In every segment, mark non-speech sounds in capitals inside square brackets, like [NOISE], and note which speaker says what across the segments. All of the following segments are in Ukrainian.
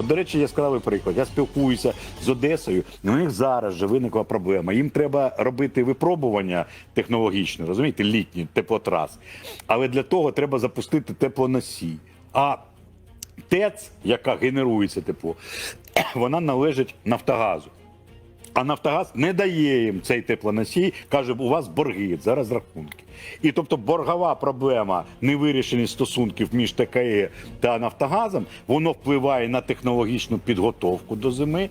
Speaker 1: От, до речі, яскравий приклад. Я спілкуюся з Одесою, у них зараз же виникла проблема. Їм треба робити випробування технологічне, розумієте, літні теплотрас. Але для того треба запустити теплоносій. А ТЕЦ, яка генерується тепло, [CLEARS THROAT] вона належить Нафтогазу. А Нафтогаз не дає їм цей теплоносій, каже, у вас борги, зараз рахунки. І тобто боргова проблема невирішеність стосунків між ТКЕ та Нафтогазом, воно впливає на технологічну підготовку до зими.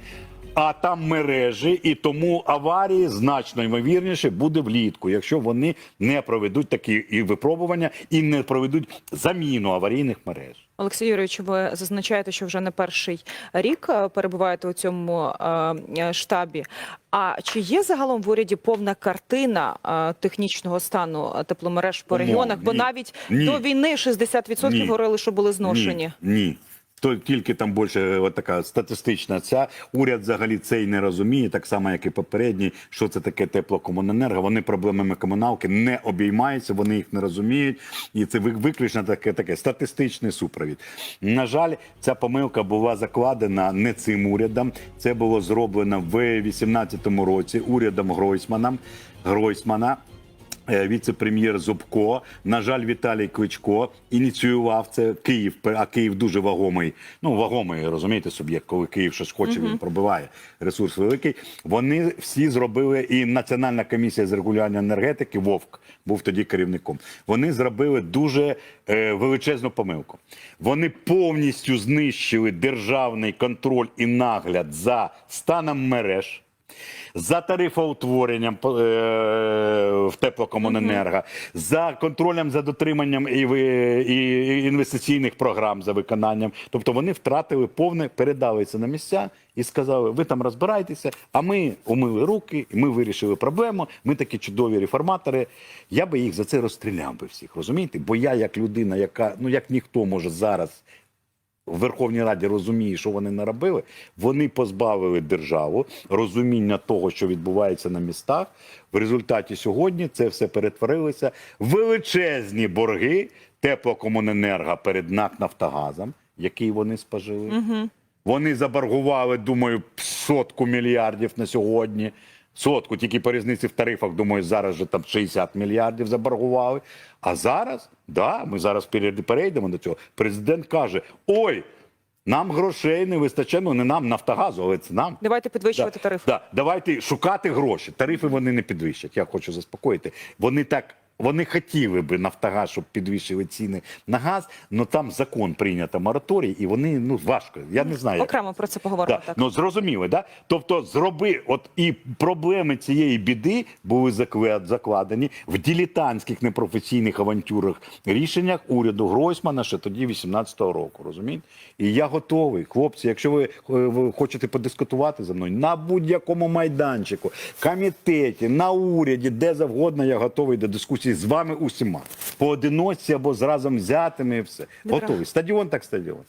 Speaker 1: А там мережі, і тому аварії значно ймовірніше буде влітку, якщо вони не проведуть такі і випробування і не проведуть заміну аварійних мереж.
Speaker 2: Олексій Юрійович, ви зазначаєте, що вже не перший рік е, перебуваєте у цьому е, е, штабі. А чи є загалом в уряді повна картина технічного стану тепломереж по регіонах? Бо навіть
Speaker 1: Ні.
Speaker 2: до війни 60%
Speaker 1: Ні.
Speaker 2: говорили, що були зношені.
Speaker 1: Ні, ні. То тільки там більше от така статистична ця уряд взагалі це й не розуміє, так само як і попередній, що це таке теплокомуненерго. Вони проблемами комуналки не обіймаються, вони їх не розуміють, і це ви- виключно таке таке статистичний супровід. На жаль, ця помилка була закладена не цим урядом. Це було зроблено в 2018 році урядом Гройсмана. Гройсмана. Е, Віце-прем'єр Зубко, на жаль, Віталій Кличко ініціював це Київ, а Київ дуже вагомий. Ну вагомий, розумієте, суб'єкт, коли Київ щось хоче, він пробиває ресурс великий. Вони всі зробили, і Національна комісія з регулювання енергетики Вовк був тоді керівником. Вони зробили дуже е, величезну помилку. Вони повністю знищили державний контроль і нагляд за станом мереж за тарифоутворенням е, в теплокомуненерго, за контролем за дотриманням і, ви- і інвестиційних програм за виконанням. Тобто вони втратили повне, передали це на місця і сказали: ви там розбирайтеся, а ми умили руки, і ми вирішили проблему. Ми такі чудові реформатори. Я би їх за це розстріляв би всіх, розумієте? Бо я, як людина, яка ну як ніхто може зараз в Верховній Раді розуміє, що вони наробили, вони позбавили державу розуміння того, що відбувається на містах. В результаті сьогодні це все перетворилося в величезні борги теплокомуненерго перед НАК Нафтогазом, який вони спожили. Вони заборгували, думаю, сотку мільярдів на сьогодні. Сотку, тільки по різниці в тарифах, думаю, зараз же там 60 мільярдів заборгували. А зараз, да, ми зараз перейдемо до цього. Президент каже: ой, нам грошей не вистачає, ну не нам, Нафтогазу, але це нам.
Speaker 2: Давайте підвищувати тарифи.
Speaker 1: Да, давайте шукати гроші. Тарифи вони не підвищать. Я хочу заспокоїти. Вони так. Вони хотіли би Нафтогаз, щоб підвищили ціни на газ, але там закон прийнято мораторій, і вони ну важко. Я не знаю.
Speaker 2: Окремо про це поговоримо.
Speaker 1: Да,
Speaker 2: Так.
Speaker 1: ну зрозуміли, да? Тобто, зроби, от і проблеми цієї біди були закладені в дилетантських непрофесійних авантюрах рішеннях уряду Гройсмана ще тоді 18-го року. Розумієте? І я готовий, хлопці. Якщо ви, е, ви хочете подискутувати за мною на будь-якому майданчику, комітеті, на уряді, де завгодно, я готовий до дискусії з вами усіма. Поодиноці або з разом взятими і все. Готовий. Стадіон так стадіон.